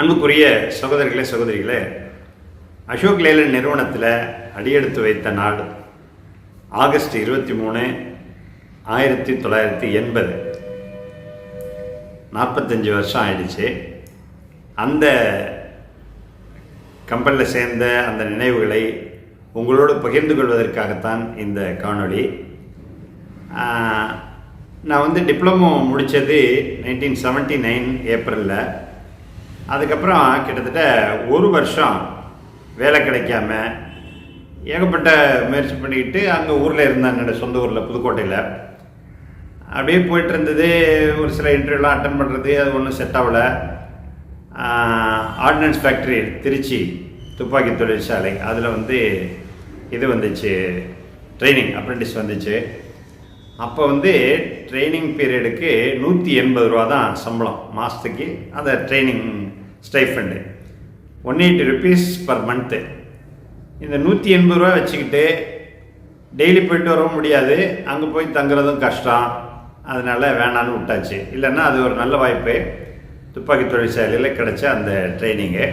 அன்புக்குரிய சகோதரிகளே சகோதரிகளே அசோக் லேலன் நிறுவனத்தில் அடியெடுத்து வைத்த நாள் ஆகஸ்ட் இருபத்தி மூணு ஆயிரத்தி தொள்ளாயிரத்தி எண்பது. நாற்பத்தஞ்சு வருஷம் ஆயிடுச்சு. அந்த கம்பெனியில் சேர்ந்த அந்த நினைவுகளை உங்களோடு பகிர்ந்து கொள்வதற்காகத்தான் இந்த காணொளி. நான் வந்து டிப்ளமோ முடித்தது நைன்டீன் செவன்ட்டி நைன் ஏப்ரலில். அதுக்கப்புறம் கிட்டத்தட்ட ஒரு வருஷம் வேலை கிடைக்காம ஏகப்பட்ட முயற்சி பண்ணிக்கிட்டு அங்கே ஊரில் இருந்தாங்க சொந்த ஊரில் புதுக்கோட்டையில். அப்படியே போயிட்டு இருந்தது ஒரு சில இன்டர்வியூலாம் அட்டன் பண்ணுறது அது ஒன்றும் செட் ஆகலை. ஆர்டினன்ஸ் ஃபேக்ட்ரி திருச்சி துப்பாக்கி தொழிற்சாலை. அதில் வந்து இது வந்துச்சு ட்ரைனிங் அப்ரெண்டிஸ் வந்துச்சு. அப்போ வந்து ட்ரைனிங் பீரியடுக்கு நூற்றி எண்பது ரூபா தான் சம்பளம் மாதத்துக்கு அந்த training stipend one eighty rupees per month இந்த நூற்றி எண்பது ரூபா வச்சுக்கிட்டு டெய்லி போயிட்டு வரவும் முடியாது. அங்கே போய் தங்குறதும் கஷ்டம். அதனால் வேணான்னு விட்டாச்சு. இல்லைன்னா அது ஒரு நல்ல வாய்ப்பு. துப்பாக்கி தொழிற்சாலையில் கிடச்ச அந்த ட்ரைனிங்கு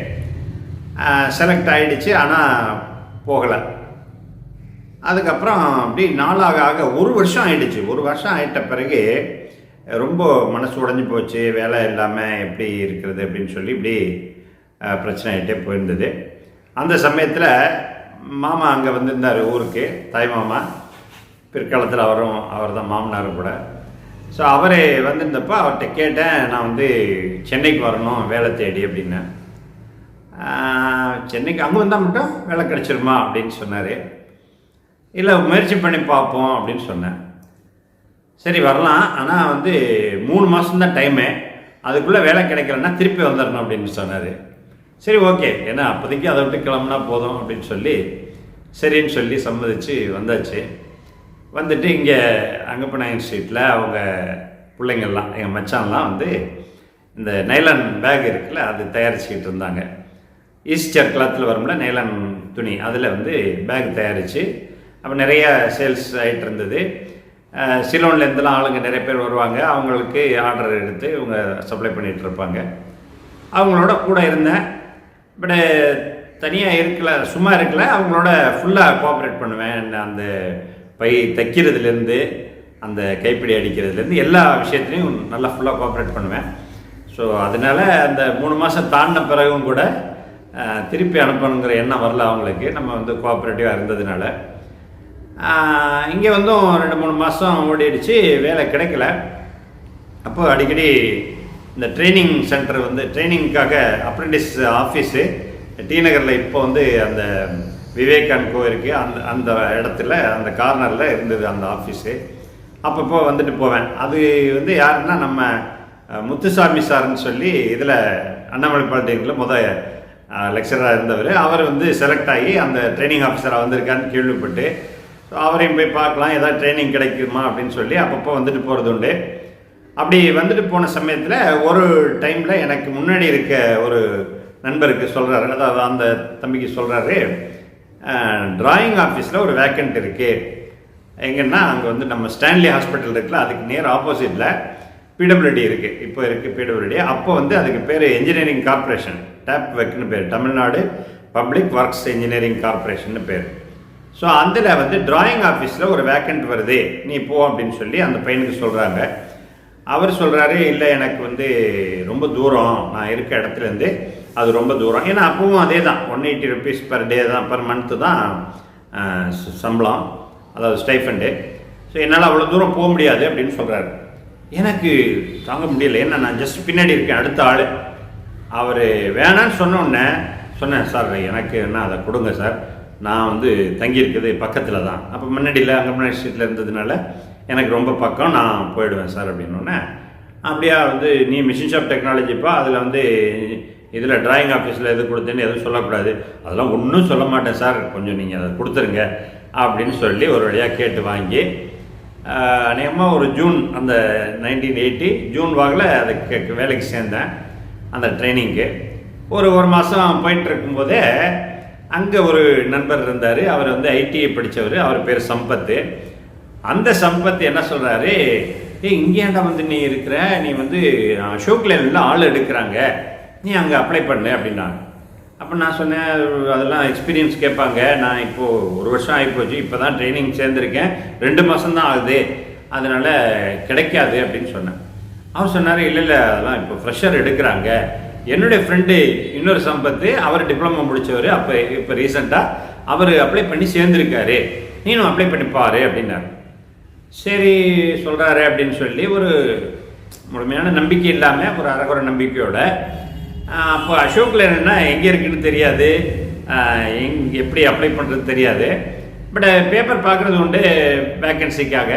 செலக்ட் ஆகிடுச்சு ஆனால் போகலை. அதுக்கப்புறம் அப்படி நாளாக ஆக ஒரு வருஷம் ஆகிடுச்சு ஒரு வருஷம் ஆயிட்ட பிறகு ரொம்ப மனசு உடைஞ்சு போச்சு வேலை இல்லாமல் எப்படி இருக்கிறது அப்படின்னு சொல்லி இப்படி பிரச்சனை ஆகிட்டே போயிருந்தது. அந்த சமயத்தில் மாமா அங்கே வந்திருந்தார் ஊருக்கு தாய் மாமா. பிற்காலத்தில் அவரும் அவர் தான் மாமனார் கூட. ஸோ அவர் வந்திருந்தப்போ அவர்கிட்ட கேட்டேன் நான் வந்து சென்னைக்கு வரணும் வேலை தேடி அப்படின்னேன் சென்னைக்கு அங்கே வந்தால் மட்டும் வேலை கிடச்சிருமா அப்படின்னு சொன்னார். இல்லை முயற்சி பண்ணி பார்ப்போம் அப்படின்னு சொன்னேன். சரி வரலாம். ஆனால் வந்து மூணு மாதம்தான் டைமு அதுக்குள்ளே வேலை கிடைக்கலன்னா திருப்பி வந்துடணும் அப்படின்னு சொன்னார். சரி ஓகே ஏன்னா அப்போதைக்கு அதை விட்டு கிளம்புனா போதும் அப்படின்னு சொல்லி சரின்னு சொல்லி சம்மதிச்சு வந்தாச்சு. வந்துட்டு இங்கே அங்கப்பநாயகன் ஸ்ட்ரீட்டில் அவங்க பிள்ளைங்கள்லாம் எங்கள் மச்சான்லாம் வந்து இந்த நைலான் பேக் இருக்குல்ல அது தயாரிச்சுக்கிட்டு இருந்தாங்க. ஈஸ்டர் கிளாத்தில் வரும்ல நைலான் துணி அதில் வந்து பேக் தயாரித்து அப்போ நிறைய சேல்ஸ் ஆகிட்டு இருந்தது. சிலோன்லேருந்துலாம் ஆளுங்க நிறைய பேர் வருவாங்க. அவங்களுக்கு ஆர்டர் எடுத்து இவங்க சப்ளை பண்ணிகிட்டு இருப்பாங்க. அவங்களோட கூட இருந்தேன் பட் தனியாக இருக்கல சும்மா இருக்கல அவங்களோட ஃபுல்லாக கோஆப்ரேட் பண்ணுவேன். அந்த பை தைக்கிறதுலேருந்து அந்த கைப்பிடி அடிக்கிறதுலேருந்து எல்லா விஷயத்துலையும் நல்லா ஃபுல்லாக கோஆப்ரேட் பண்ணுவேன். ஸோ அதனால் அந்த மூணு மாதம் தாண்டின பிறகும் கூட திருப்பி அனுப்பணுங்கிற எண்ணம் வரல அவங்களுக்கு. நம்ம வந்து கோஆப்ரேட்டிவாக இருந்ததுனால. இங்கே வந்தும் ரெண்டு மூணு மாதம் ஓடிடுச்சு வேலை கிடைக்கல. அப்போது அடிக்கடி இந்த ட்ரைனிங் சென்டர் வந்து ட்ரைனிங்க்காக அப்ரெண்டிஸ் ஆஃபீஸு டி நகரில் இப்போ வந்து அந்த விவேகான் கோ இருக்குது அந்த அந்த இடத்துல அந்த கார்னரில் இருந்தது அந்த ஆஃபீஸு அப்பப்போ வந்துட்டு போவேன். அது வந்து யாருன்னா நம்ம முத்துசாமி சார்னு சொல்லி இதில் அண்ணாமலை பாலிடெக்னிக்கில் முத லெக்சராக இருந்தவர். அவர் வந்து செலக்ட் ஆகி அந்த ட்ரைனிங் ஆஃபீஸராக வந்திருக்கான்னு கேள்விப்பட்டு அவரையும் போய் பார்க்கலாம் ஏதாவது ட்ரைனிங் கிடைக்குமா அப்படின்னு சொல்லி அப்பப்போ வந்துட்டு போகிறது உண்டு. அப்படி வந்துட்டு போன சமயத்தில் ஒரு டைமில் எனக்கு முன்னாடி இருக்க ஒரு நண்பருக்கு சொல்கிறாரு அதாவது அந்த தம்பிக்கு சொல்கிறாரு ட்ராயிங் ஆஃபீஸில் ஒரு வேக்கண்ட் இருக்குது எங்கன்னா அங்கே வந்து நம்ம ஸ்டான்லி ஹாஸ்பிட்டல் இருக்குல்ல அதுக்கு நேர் ஆப்போசிட்டில் பிடபிள்யூடி இருக்குது இப்போ இருக்குது பிடபிள்யூடி அப்போ வந்து அதுக்கு பேர் இன்ஜினியரிங் கார்பரேஷன் டேப் வெக்னு பேர். Tamil Nadu public works engineering corporation பேர். ஸோ அதில் வந்து டிராயிங் ஆஃபீஸில் ஒரு வேக்கண்ட் வருது. நீ போ அப்படின்னு சொல்லி அந்த பையனுக்கு சொல்கிறாங்க அவர் சொல்கிறாரு இல்லை எனக்கு வந்து ரொம்ப தூரம். நான் இருக்க இடத்துலேருந்து அது ரொம்ப தூரம். ஏன்னா அப்பவும் அதே தான் one eighty rupees per day தான் பர் மந்த்து தான் ச- சம்பளம். அதாவது ஸ்டைஃபண்டு ஸோ என்னால் அவ்வளோ தூரம் போக முடியாது அப்படின்னு சொல்கிறாரு எனக்கு தாங்க முடியல. ஏன்னா நான் ஜஸ்ட் பின்னாடி இருக்கேன் அடுத்த ஆள். அவர் வேணான்னு சொன்ன உடனே சொன்னேன் சார் எனக்கு என்ன அதை கொடுங்க சார். நான் வந்து தங்கியிருக்கிறது பக்கத்தில் தான் அப்போ முன்னாடியில் அங்கே முன்னாடி ஸ்ட்ரீட்டில் இருந்ததுனால எனக்கு ரொம்ப பக்கம் நான் போயிடுவேன் சார் அப்படின்னோடனே அப்படியா வந்து நீ மிஷின் ஷாப் டெக்னாலஜிப்பா அதில் வந்து இதில் டிராயிங் ஆஃபீஸில் எது கொடுத்தேன்னு எதுவும் சொல்லக்கூடாது. அதெல்லாம் ஒன்றும் சொல்ல மாட்டேன் சார். கொஞ்சம் நீங்கள் அதை கொடுத்துருங்க அப்படின்னு சொல்லி ஒரு வழியாக கேட்டு வாங்கி அநேகமாக ஒரு ஜூன் அந்த நைன்டீன் எயிட்டி ஜூன் வாக்கில் அதுக்கு வேலைக்கு சேர்ந்தேன் அந்த ட்ரைனிங்க்கு. ஒரு ஒரு மாதம் போயிட்டு இருக்கும்போதே அங்கே ஒரு நண்பர் இருந்தார். அவர் வந்து ஐடிஐ படித்தவர் அவர் பேர் சம்பத்து. அந்த சம்பத் என்ன சொல்கிறாரு ஏய் இங்கேண்டா வந்து நீ இருக்கிற? நீ வந்து அசோக் ஆள் எடுக்கிறாங்க. நீ அங்கே அப்ளை பண்ணு அப்படின்னாங்க. அப்போ நான் சொன்னேன் அதெல்லாம் எக்ஸ்பீரியன்ஸ் கேட்பாங்க. நான் இப்போது ஒரு வருஷம் ஆகிப்போச்சு இப்போ தான் ட்ரைனிங் சேர்ந்துருக்கேன். ரெண்டு மாதம் தான் ஆகுது. அதனால் கிடைக்காது அப்படின்னு சொன்னேன். அவர் சொன்னார் இல்லை இல்லை அதெல்லாம் இப்போ ஃப்ரெஷர் எடுக்கிறாங்க. என்னுடைய ஃப்ரெண்டு இன்னொரு சம்பத்து அவர் டிப்ளமோ முடித்தவர் அப்போ இப்போ ரீசெண்டாக அவர் அப்ளை பண்ணி சேர்ந்துருக்காரு. நீனும் அப்ளை பண்ணி பாரு அப்படின்னாரு. சரி சொல்கிறாரு அப்படின்னு சொல்லி ஒரு முழுமையான நம்பிக்கை இல்லாமல் ஒரு அறகுறை நம்பிக்கையோட அப்போ அசோக் என்னென்னா எங்கே இருக்குன்னு தெரியாது. எங் எப்படி அப்ளை பண்ணுறது தெரியாது. பட் பேப்பர் பார்க்குறது உண்டு வேக்கன்சிக்காக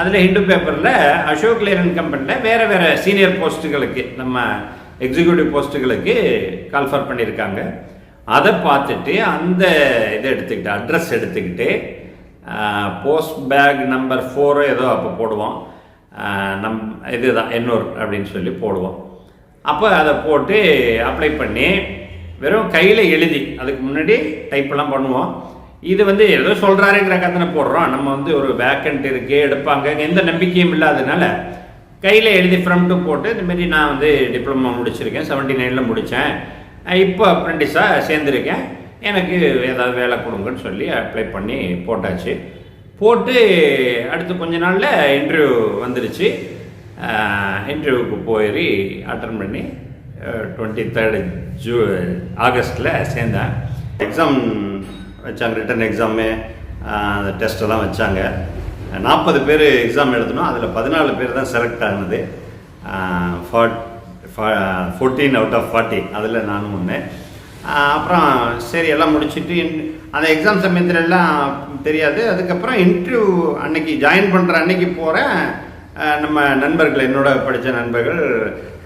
அதில் ஹிண்டு பேப்பரில் அசோக் லேரன் கம்பெனியில் வேறு வேறு சீனியர் போஸ்ட்டுகளுக்கு நம்ம எக்ஸிக்யூட்டிவ் போஸ்ட்டுகளுக்கு கால்ஃபர் பண்ணியிருக்காங்க. அதை பார்த்துட்டு அந்த இதை எடுத்துக்கிட்டு அட்ரஸ் எடுத்துக்கிட்டு போஸ்ட் பேக் நம்பர் ஃபோரோ ஏதோ அப்போ போடுவோம். நம் நம் இதுதான் எண்ணூர் அப்படின்னு சொல்லி போடுவோம். அப்போ அதை போட்டு அப்ளை பண்ணி வெறும் கையில் எழுதி அதுக்கு முன்னாடி டைப்பெல்லாம் பண்ணுவோம். இது வந்து ஏதோ சொல்கிறாருங்கிற கத்தனை போடுறோம். நம்ம வந்து ஒரு வேக்கண்ட் இருக்குது எடுப்பாங்க. எந்த நம்பிக்கையும் இல்லாதனால கையில் எழுதி ஃப்ரம் டு போட்டு இந்தமாரி நான் வந்து டிப்ளமா முடிச்சிருக்கேன். செவன்ட்டி நைனில் முடித்தேன் இப்போ அப்ரெண்டிஸாக சேர்ந்துருக்கேன். எனக்கு ஏதாவது வேலை கொடுங்கன்னு சொல்லி அப்ளை பண்ணி போட்டாச்சு. போட்டு அடுத்து கொஞ்ச நாளில் இன்டர்வியூ வந்துருச்சு. இன்டர்வியூக்கு போய் அட்டன் பண்ணி டுவெண்ட்டி தேர்டு ஜூ ஆகஸ்ட்டில் சேர்ந்தேன். எக்ஸாம் வச்சாங்க ரிட்டன் எக்ஸாமு அந்த டெஸ்ட்டெல்லாம் வச்சாங்க. நாற்பது பேர் எக்ஸாம் எழுதணும். அதில் பதினாலு பேர் தான் செலக்ட் ஆனது. ஃபார்ட் ஃபோர்டீன் அவுட் ஆஃப் ஃபார்ட்டி அதில் நானும் ஒன்று அப்புறம் சரி எல்லாம் முடிச்சுட்டு அந்த எக்ஸாம் சமயத்தில் எல்லாம் தெரியாது. அதுக்கப்புறம் இன்டர்வியூ அன்னைக்கு ஜாயின் பண்ணுற அன்னைக்கு போகிறேன் நம்ம நண்பர்கள் என்னோட படித்த நண்பர்கள்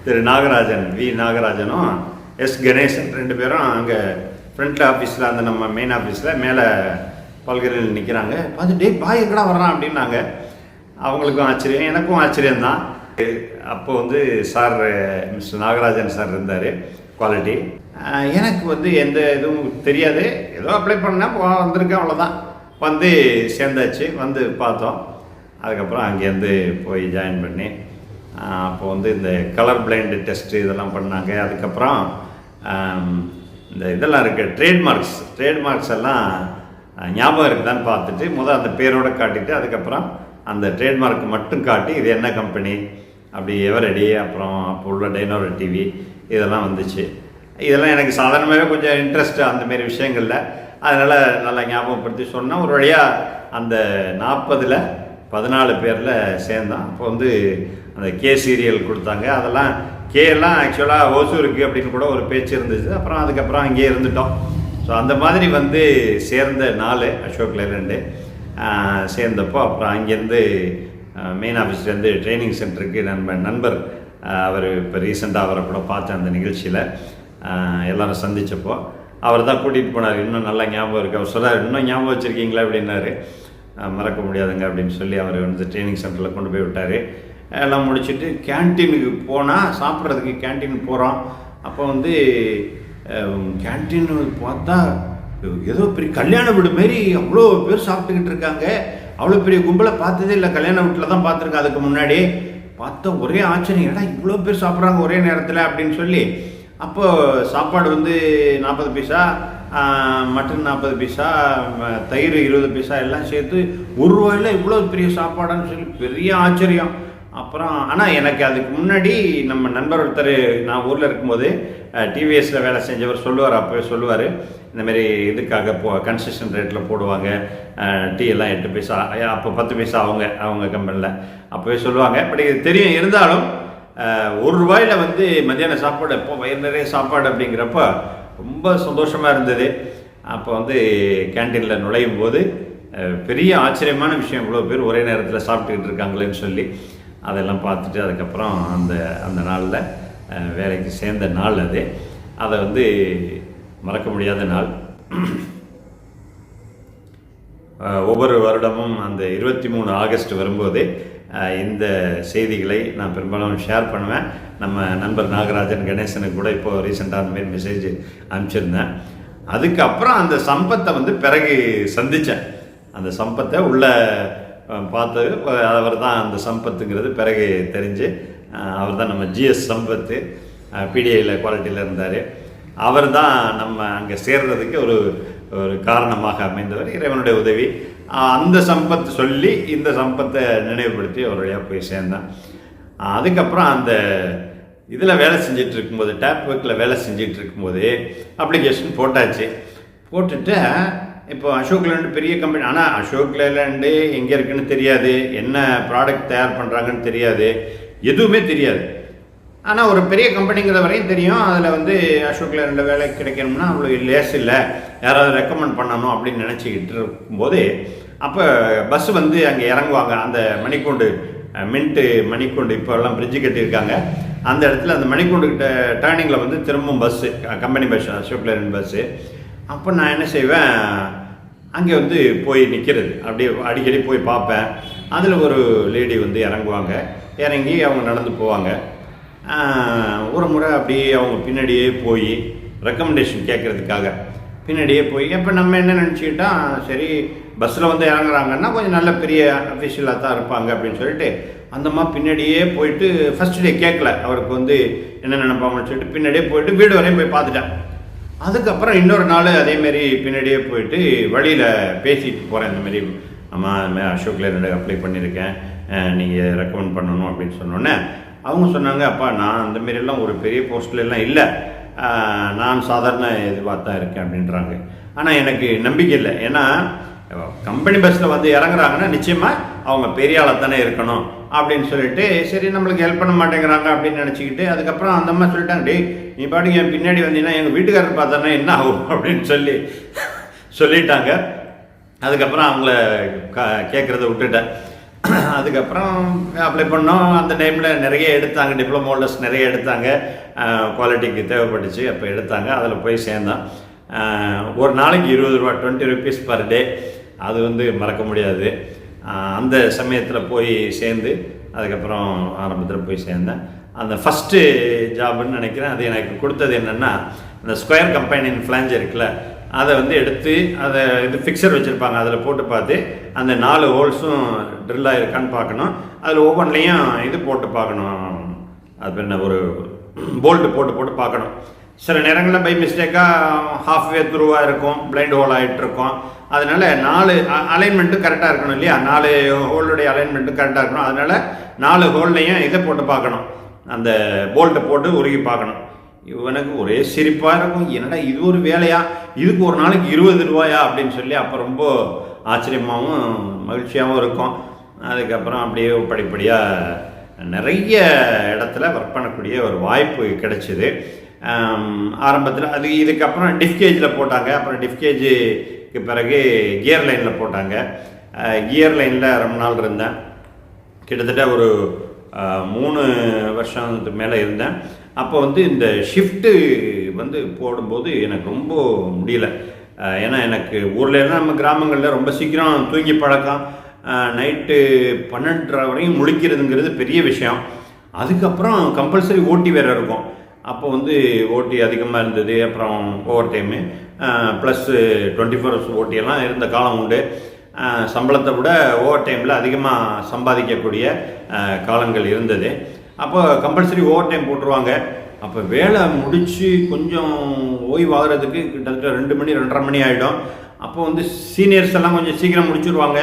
திரு நாகராஜன் வி நாகராஜனும் எஸ் கணேசன் ரெண்டு பேரும் அங்கே ஃப்ரண்ட் ஆஃபீஸில் அந்த நம்ம மெயின் ஆஃபீஸில் மேலே பல்கலையில் நிற்கிறாங்க பார்த்து டே பாய் எங்கடா வர்றான்? அப்படின்னாங்க. அவங்களுக்கும் ஆச்சரியம் எனக்கும் ஆச்சரியம்தான். அப்போ வந்து சார் மிஸ்டர் நாகராஜன் சார் இருந்தார் குவாலிட்டி. எனக்கு வந்து எந்த இதுவும் தெரியாது. ஏதோ அப்ளை பண்ணேன் வந்திருக்கேன் அவ்வளோதான் வந்து சேர்ந்தாச்சு வந்து பார்த்தோம். அதுக்கப்புறம் அங்கேருந்து போய் ஜாயின் பண்ணி அப்போது அப்போ வந்து இந்த கலர் பிளைண்டு டெஸ்ட்டு இதெல்லாம் பண்ணாங்க. அதுக்கப்புறம் இந்த இதெல்லாம் இருக்குது ட்ரேட்மார்க்ஸ் ட்ரேட்மார்க்ஸ் எல்லாம் ஞாபகம் இருக்குதான்னு பார்த்துட்டு முதல் அந்த பேரோட காட்டிட்டு அதுக்கப்புறம் அந்த ட்ரேட்மார்க் மட்டும் காட்டி இது என்ன கம்பெனி அப்படி எவரடி அப்புறம் அப்போ உள்ள டைனோர டிவி இதெல்லாம் வந்துச்சு. இதெல்லாம் எனக்கு சாதாரணமாகவே கொஞ்சம் இன்ட்ரெஸ்ட்டு அந்தமாரி விஷயங்களில். அதனால் நல்லா ஞாபகப்படுத்தி சொன்னால் ஒரு வழியாக அந்த நாற்பதில் பதினாலு பேரில் சேர்ந்தோம் அப்போ வந்து அந்த கே சீரியல் கொடுத்தாங்க. அதெல்லாம் கே எல்லாம் ஆக்சுவலாக ஓசூருக்கு அப்படின்னு கூட ஒரு பேச்சு இருந்துச்சு. அப்புறம் அதுக்கப்புறம் அங்கேயே இருந்துட்டோம். ஸோ அந்த மாதிரி வந்து சேர்ந்த நாள் அசோக் லேலண்டு. சேர்ந்தப்போ அப்புறம் அங்கேருந்து மெயின் ஆஃபீஸ்லேருந்து ட்ரைனிங் சென்டருக்கு நண்ப நண்பர் அவர் இப்போ ரீசெண்டாக அவரை கூட பார்த்தேன் அந்த நிகழ்ச்சியில் எல்லாரும் சந்தித்தப்போ அவர் தான் கூட்டிகிட்டு போனார். இன்னும் நல்லா ஞாபகம் இருக்குது அவர் சொன்னார் இன்னும் ஞாபகம் வச்சுருக்கீங்களா? அப்படின்னாரு. மறக்க முடியாதுங்க அப்படின்னு சொல்லி அவர் வந்து ட்ரைனிங் சென்டரில் கொண்டு போய் விட்டார். எல்லாம் முடிச்சுட்டு கேன்டீனுக்கு போனால் சாப்பிட்றதுக்கு கேன்டீன் போகிறோம் அப்போ வந்து கேன்டீன் பார்த்தா ஏதோ பெரிய கல்யாண வீடு மாரி அவ்வளோ பேர் சாப்பிட்டுக்கிட்டு இருக்காங்க. அவ்வளோ பெரிய கும்பலை பார்த்ததே இல்லை. கல்யாண வீட்டில் தான் பார்த்துருக்கேன் அதுக்கு முன்னாடி. பார்த்தா ஒரே ஆச்சரியம். ஏடா இவ்வளோ பேர் சாப்பிட்றாங்க ஒரே நேரத்தில் அப்படின்னு சொல்லி. அப்போ சாப்பாடு வந்து நாற்பது பைசா மட்டன் நாற்பது பைசா தயிர் இருபது பைசா எல்லாம் சேர்த்து ஒரு ரூபாயில் இவ்வளோ பெரிய சாப்பாடுன்னு சொல்லி பெரிய ஆச்சரியம். அப்புறம் ஆனால் எனக்கு அதுக்கு முன்னாடி நம்ம நண்பர் ஒருத்தர் நான் ஊரில் இருக்கும்போது டிவிஎஸில் வேலை செஞ்சவர் சொல்லுவார் அப்போவே சொல்லுவார். இந்தமாரி இதுக்காக போ கன்செஷன் ரேட்டில் போடுவாங்க. டீ எல்லாம் எட்டு பைசா அப்போ பத்து பைசா அவங்க அவங்க கம்பெனியில் அப்போவே சொல்லுவாங்க. பட் இது தெரியும் இருந்தாலும் ஒரு ரூபாயில் வந்து மத்தியான சாப்பாடு எப்போ வயிறு நிறைய சாப்பாடு அப்படிங்கிறப்ப ரொம்ப சந்தோஷமாக இருந்தது. அப்போ வந்து கேன்டீனில் நுழையும் போது பெரிய ஆச்சரியமான விஷயம். இவ்வளோ பேர் ஒரே நேரத்தில் சாப்பிட்டுக்கிட்டு இருக்காங்களேன்னு சொல்லி. அதெல்லாம் பார்த்துட்டு அதுக்கப்புறம் அந்த அந்த நாளில் வேலைக்கு சேர்ந்த நாள் அது. அதை வந்து மறக்க முடியாத நாள். ஒவ்வொரு வருடமும் அந்த இருபத்தி மூணு ஆகஸ்ட் வரும்போது இந்த செய்திகளை நான் பெரும்பாலும் ஷேர் பண்ணுவேன். நம்ம நண்பர் நாகராஜன் கணேசனுக்கு கூட இப்போ ரீசெண்டாக அந்த மாதிரி மெசேஜ் அனுப்பிச்சிருந்தேன். அதுக்கப்புறம் அந்த சம்பத்தை வந்து பிறகு சந்தித்தேன் அந்த சம்பத்தை உள்ள பார்த்து அவர் தான் அந்த சம்பத்துங்கிறது பிறகு தெரிஞ்சு அவர் தான் நம்ம ஜிஎஸ் சம்பத்து பிடிஐயில் குவாலிட்டியில் இருந்தார். அவர் தான் நம்ம அங்கே சேர்றதுக்கு ஒரு ஒரு காரணமாக அமைந்தவர் இறைவனுடைய உதவி. அந்த சம்பத் சொல்லி இந்த சம்பத்தை நினைவுபடுத்தி அவருடைய வழியாக போய் சேர்ந்தேன். அதுக்கப்புறம் அந்த இதில் வேலை செஞ்சிட்டு இருக்கும்போது டேப் ஒர்க்கில் வேலை செஞ்சிட்டு இருக்கும்போது அப்ளிகேஷன் போட்டாச்சு. போட்டுட்டு இப்போ அசோக் லேண்ட் பெரிய கம்பெனி ஆனால் அசோக் லேண்டு எங்கே இருக்குன்னு தெரியாது. என்ன ப்ராடக்ட் தயார் பண்ணுறாங்கன்னு தெரியாது. எதுவுமே தெரியாது. ஆனால் ஒரு பெரிய கம்பெனிங்கிற வரையும் தெரியும். அதில் வந்து அசோக் ரெண்டு வேலை கிடைக்கணும்னா அவ்வளோ லேஸ் இல்லை. யாராவது ரெக்கமெண்ட் பண்ணணும் அப்படின்னு நினச்சிக்கிட்டு இருக்கும்போது அப்போ பஸ் வந்து அங்கே இறங்குவாங்க. அந்த மணிக்கூண்டு மின்ட்டு மணிக்கூண்டு இப்போ எல்லாம் பிரிட்ஜு கட்டியிருக்காங்க. அந்த இடத்துல அந்த மணிக்கூண்டு கிட்ட டேர்னிங்கில் வந்து திரும்பவும் bus company bus Ashok Leyland bus அப்போ நான் என்ன செய்வேன்? அங்கே வந்து போய் நிற்கிறது அப்படியே அடிக்கடி போய் பார்ப்பேன். அதில் ஒரு லேடி வந்து இறங்குவாங்க. இறங்கி அவங்க நடந்து போவாங்க. ஒரு முறை அப்படியே அவங்க பின்னாடியே போய் ரெக்கமெண்டேஷன் கேட்குறதுக்காக பின்னாடியே போய் இப்போ நம்ம என்ன நினச்சிக்கிட்டோம் சரி பஸ்ஸில் வந்து இறங்குறாங்கன்னா கொஞ்சம் நல்ல பெரிய அஃபிஷியலாக தான் இருப்பாங்க அப்படின்னு சொல்லிட்டு அந்தம்மா பின்னாடியே போயிட்டு ஃபஸ்ட் டே கேட்கல. அவருக்கு வந்து என்ன நினைப்பாங்கன்னு சொல்லிட்டு பின்னாடியே போயிட்டு வீடு வரையும் போய் பார்த்துட்டேன். அதுக்கப்புறம் இன்னொரு நாள் அதேமாரி பின்னாடியே போயிட்டு வழியில் பேசிட்டு போகிறேன் இந்த மாதிரி அம்மா இந்த ரெண்டு அப்ளை பண்ணியிருக்கேன். நீங்கள் ரெக்கமெண்ட் பண்ணணும் அப்படின்னு சொன்னோன்னே அவங்க சொன்னாங்க அப்பா நான் அந்த மாரிலாம் ஒரு பெரிய போஸ்ட்லலாம் இல்லை. நான் சாதாரண இதுவாக தான் இருக்கேன் அப்படின்றாங்க. ஆனால் எனக்கு நம்பிக்கை இல்லை. ஏன்னா கம்பெனி பஸ்ஸில் வந்து இறங்குறாங்கன்னா நிச்சயமாக அவங்க பெரிய தானே இருக்கணும் அப்படின்னு சொல்லிட்டு சரி நம்மளுக்கு ஹெல்ப் பண்ண மாட்டேங்கிறாங்க அப்படின்னு நினச்சிக்கிட்டு அதுக்கப்புறம் அந்த அம்மா சொல்லிட்டாங்க டேய் நீ பாட்டுக்கு என் பின்னாடி வந்தீங்கன்னா எங்கள் வீட்டுக்காரர் பார்த்தானா என்ன ஆகும்? அப்படின்னு சொல்லி சொல்லிட்டாங்க. அதுக்கப்புறம் அவங்கள க கேட்குறத விட்டுட்டேன். அதுக்கப்புறம் அப்ளை பண்ணோம். அந்த டைமில் நிறைய எடுத்தாங்க டிப்ளமோ ஹோல்டர்ஸ் நிறைய எடுத்தாங்க. குவாலிட்டிக்கு தேவைப்பட்டுச்சு அப்போ எடுத்தாங்க. அதில் போய் சேர்ந்தோம் ஒரு நாளைக்கு இருபது ரூபா டுவெண்ட்டி ருபீஸ் பர் டே அது வந்து மறக்க முடியாது. அந்த சமயத்தில் போய் சேர்ந்து அதுக்கப்புறம் ஆரம்பத்தில் போய் சேர்ந்தேன். அந்த ஃபஸ்ட்டு ஜாப்னு நினைக்கிறேன். அது எனக்கு கொடுத்தது என்னென்னா அந்த ஸ்கொயர் கம்பெனின் ஃப்ளாஞ்ச் இருக்குல்ல அதை வந்து எடுத்து அதை இது ஃபிக்சர் வச்சுருப்பாங்க. அதில் போட்டு பார்த்து அந்த நாலு ஹோல்ஸும் ட்ரில் ஆகிருக்கான்னு பார்க்கணும். அதில் ஒவ்வொன்றிலையும் இது போட்டு பார்க்கணும். அது என்ன ஒரு போல்ட்டு போட்டு போட்டு பார்க்கணும். சில நேரங்களில் பை மிஸ்டேக்காக ஹாஃப் வே த்ரூவாக இருக்கும் பிளைண்ட் ஹோல் ஆகிட்டு இருக்கும் அதனால் நாலு அலைன்மெண்ட்டும் கரெக்டாக இருக்கணும் இல்லையா? நாலு ஹோலுடைய அலைன்மெண்ட்டும் கரெக்டாக இருக்கணும். அதனால் நாலு ஹோல்லையும் இதை போட்டு பார்க்கணும். அந்த போல்ட்டை போட்டு உருகி பார்க்கணும். இவனுக்கு ஒரே சிரிப்பாக இருக்கும். என்னடா இது ஒரு வேலையா? இதுக்கு ஒரு நாளைக்கு இருபது ரூபாயா? அப்படின்னு சொல்லி அப்போ ரொம்ப ஆச்சரியமாகவும் மகிழ்ச்சியாகவும் இருக்கும். அதுக்கப்புறம் அப்படியே படிப்படியாக நிறைய இடத்துல ஒர்க் பண்ணக்கூடிய ஒரு வாய்ப்பு கிடைச்சிது. ஆரம்பத்தில் அது இதுக்கப்புறம் டிஃப்கேஜில் போட்டாங்க. அப்புறம் டிஃப்கேஜ் பிறகு கியர் லைனில் போட்டாங்க. கியர் லைனில் ரொம்ப நாள் இருந்தேன். கிட்டத்தட்ட ஒரு மூணு வருஷத்துக்கு மேலே இருந்தேன். அப்போ வந்து இந்த ஷிஃப்ட்டு வந்து போடும்போது எனக்கு ரொம்ப முடியல. ஏன்னா எனக்கு ஊரில் எல்லாம் நம்ம கிராமங்களில் ரொம்ப சீக்கிரம் தூங்கி பழக்கம். நைட்டு பன்னெண்டரை வரையும் முழிக்கிறதுங்கிறது பெரிய விஷயம். அதுக்கப்புறம் கம்பல்சரி ஓட்டி வேறு இருக்கும். அப்போ வந்து ஓட்டி அதிகமாக இருந்தது அப்புறம் over time plus twenty four hours ஓட்டியெல்லாம் இருந்த காலம் உண்டு. சம்பளத்தை விட ஓவர் டைமில் அதிகமாக சம்பாதிக்கக்கூடிய காலங்கள் இருந்தது. அப்போ கம்பல்சரி ஓவர் டைம் போட்டுருவாங்க. அப்போ வேலை முடித்து கொஞ்சம் ஓய்வாகிறதுக்கு கிட்டத்தட்ட ரெண்டு மணி ரெண்டரை மணி ஆகிடும் அப்போ வந்து சீனியர்ஸ் எல்லாம் கொஞ்சம் சீக்கிரம் முடிச்சிருவாங்க.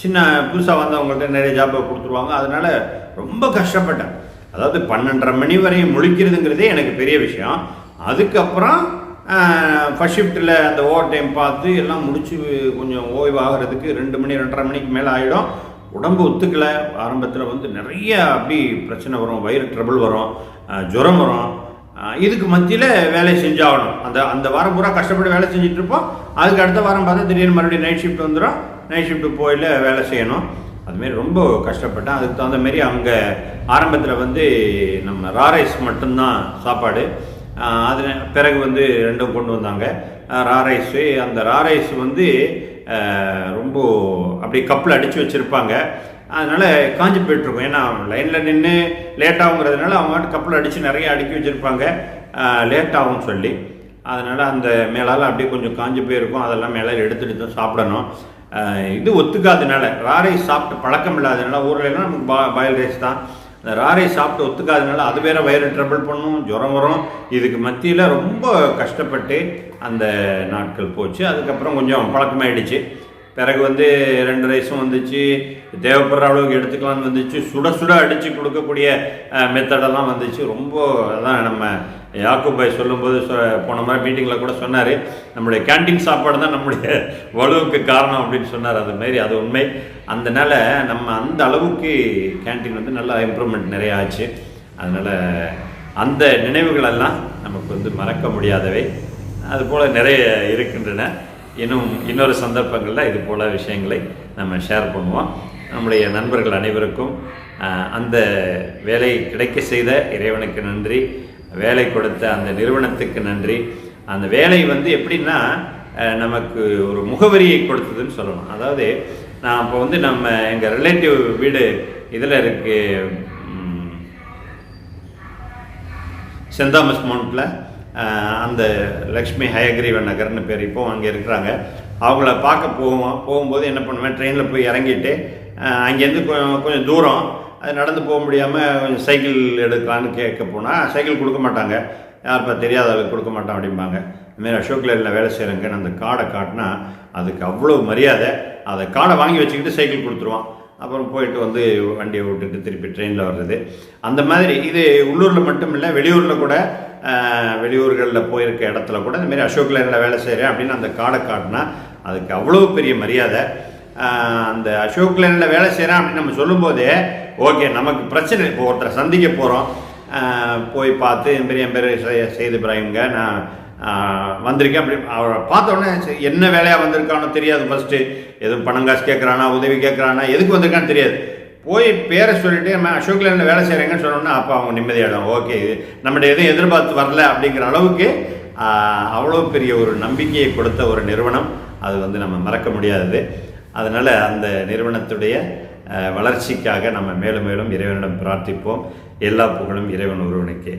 சின்ன புதுசாக வந்தவங்கள்ட்ட நிறைய ஜாப்பை கொடுத்துருவாங்க. அதனால் ரொம்ப கஷ்டப்பட்டேன். அதாவது பன்னெண்டரை மணி வரையும் முழிக்கிறதுங்கிறதே எனக்கு பெரிய விஷயம். அதுக்கப்புறம் ஃபர்ஸ்ட் ஷிஃப்ட்டில் அந்த ஓவர் டைம் பார்த்து எல்லாம் முடிச்சு கொஞ்சம் ஓய்வாகிறதுக்கு ரெண்டு மணி ரெண்டரை மணிக்கு மேலே ஆகிடும் உடம்பு ஒத்துக்கலை. ஆரம்பத்தில் வந்து நிறைய அப்படி பிரச்சனை வரும். வயிறு ட்ரபிள் வரும். ஜுரம் வரும். இதுக்கு மத்தியில் வேலை செஞ்சாகணும். அந்த அந்த வாரம் பூரா கஷ்டப்பட்டு வேலை செஞ்சுட்டு இருப்போம் அதுக்கு அடுத்த வாரம் பார்த்தா திடீர்னு மறுபடியும் நைட் ஷிஃப்ட் வந்துடும். நைட் ஷிஃப்ட்டு போயில வேலை செய்யணும். அதுமாரி ரொம்ப கஷ்டப்பட்டேன். அதுக்கு தகுந்த மாரி அங்கே ஆரம்பத்தில் வந்து நம்ம ரா ரைஸ் மட்டும்தான் சாப்பாடு. அதில் அது பிறகு வந்து ரெண்டும் கொண்டு வந்தாங்க. ரா ரைஸு அந்த ரா ரைஸ் வந்து ரொம்ப அப்படி கப்பில் அடித்து வச்சுருப்பாங்க. அதனால் காஞ்சி போயிட்டுருக்கும் ஏன்னா லைனில் நின்று லேட்டாகுங்கிறதுனால அவங்க கப்பில் அடித்து நிறைய அடுக்கி வச்சுருப்பாங்க. லேட்டாகும் சொல்லி. அதனால் அந்த மேலால் அப்படியே கொஞ்சம் காஞ்சி போயிருக்கும். அதெல்லாம் மேலே எடுத்துகிட்டு தான் சாப்பிடணும். இது ஒத்துக்காதனால ரா ரைஸ் சாப்பிட்டு பழக்கம் இல்லாதனால ஊரில் நமக்கு பா பாயில் ரைஸ் தான். இந்த ராரை சாப்பிட்டு ஒத்துக்காதனால அது வேற வயிறு ட்ரபிள் பண்ணும் ஜுரம் வரும். இதுக்கு மத்தியில் ரொம்ப கஷ்டப்பட்டு அந்த நாட்கள் போச்சு. அதுக்கப்புறம் கொஞ்சம் பழக்கமாயிடுச்சு. பிறகு வந்து ரெண்டு ரைஸும் வந்துச்சு. தேவைப்படுற அளவுக்கு எடுத்துக்கலாம்னு வந்துச்சு. சுட சுட அடித்து கொடுக்கக்கூடிய மெத்தடெல்லாம் வந்துச்சு. ரொம்ப அதான் நம்ம யாக்கூப் பாய் சொல்லும்போது போன மாதிரி மீட்டிங்கில் கூட சொன்னார். நம்மளுடைய கேண்டீன் சாப்பாடு தான் நம்முடைய வலுவுக்கு காரணம் அப்படின்னு சொன்னார். அது மாரி அது உண்மை. அந்தனால் நம்ம அந்த அளவுக்கு கேண்டீன் வந்து நல்லா இம்ப்ரூவ்மெண்ட் நிறைய ஆச்சு. அதனால் அந்த நினைவுகளெல்லாம் நமக்கு வந்து மறக்க முடியாதவை. அதுபோல் நிறைய இருக்கின்றன. இன்னும் இன்னொரு சந்தர்ப்பங்களில் இது போல் விஷயங்களை நம்ம ஷேர் பண்ணுவோம். நம்முடைய நண்பர்கள் அனைவருக்கும் அந்த வேலை கிடைக்க செய்த இறைவனுக்கு நன்றி. வேலை கொடுத்த அந்த நிறுவனத்துக்கு நன்றி. அந்த வேலை வந்து எப்படின்னா நமக்கு ஒரு முகவரியை கொடுத்ததுன்னு சொல்லணும். அதாவது நான் இப்போ வந்து நம்ம எங்கள் ரிலேட்டிவ் வீடு இதில் இருக்கு செந்தாமஸ் சென்ட் தாமஸ் மவுண்ட்டில் அந்த லக்ஷ்மி ஹயக்ரீவ நகர்னு பேர் இப்போ அங்கே இருக்கிறாங்க. அவங்கள பார்க்க போவோம் போகும்போது என்ன பண்ணுவேன் ட்ரெயினில் போய் இறங்கிட்டு அங்கேருந்து கொஞ்சம் கொஞ்சம் தூரம் அது நடந்து போக முடியாமல் கொஞ்சம் சைக்கிள் எடுக்கலான்னு கேட்க போனால் சைக்கிள் கொடுக்க மாட்டாங்க. யாருப்பா தெரியாத அளவுக்கு கொடுக்க மாட்டான் அப்படிம்பாங்க. இதுமாரி அசோக் லேனில் வேலை செய்கிறேங்க அந்த கார்டை காட்டினா அதுக்கு அவ்வளோ மரியாதை. அதை கார்டை வாங்கி வச்சுக்கிட்டு சைக்கிள் கொடுத்துருவான் அப்புறம் போயிட்டு வந்து வண்டியை விட்டுட்டு திருப்பி ட்ரெயினில் வர்றது அந்த மாதிரி இது உள்ளூரில் மட்டும் இல்லை வெளியூரில் கூட வெளியூர்களில் போயிருக்க இடத்துல கூட இந்த மாதிரி அசோக் லைனில் வேலை செய்கிறேன் அப்படின்னு அந்த கார்டை காட்டினா அதுக்கு அவ்வளோ பெரிய மரியாதை அந்த அசோக் லைனில் வேலை செய்கிறேன் அப்படின்னு நம்ம சொல்லும்போதே ஓகே நமக்கு பிரச்சனை இப்போ ஒருத்தரை சந்திக்க போகிறோம் போய் பார்த்து என் பெரிய என் பேர் செய்து இப்ராஹிம்ங்க நான் வந்திருக்கேன். அப்படி அவரை பார்த்தோன்னே சரி, என்ன வேலையாக வந்திருக்கானோ தெரியாது ஃபஸ்ட்டு எதுவும் பணம் காசு கேட்குறானா உதவி கேட்குறானா எதுக்கு வந்திருக்கான்னு தெரியாது. போய் பேரை சொல்லிட்டு நம்ம அசோக் லேனில் வேலை செய்கிறேங்கன்னு சொன்னோன்னா அப்போ அவங்க நிம்மதியாகிடும் ஓகே இது நம்மகிட்ட எதுவும் எதிர்பார்த்து வரல அப்படிங்கிற அளவுக்கு அவ்வளோ பெரிய ஒரு நம்பிக்கையை கொடுத்த ஒரு நிறுவனம். அது வந்து நம்ம மறக்க முடியாதது. அதனால் அந்த நிறுவனத்துடைய வளர்ச்சிக்காக நம்ம மேலும் மேலும் இறைவனிடம் பிரார்த்திப்போம். எல்லா புகழும் இறைவன் ஒருவனுக்கே.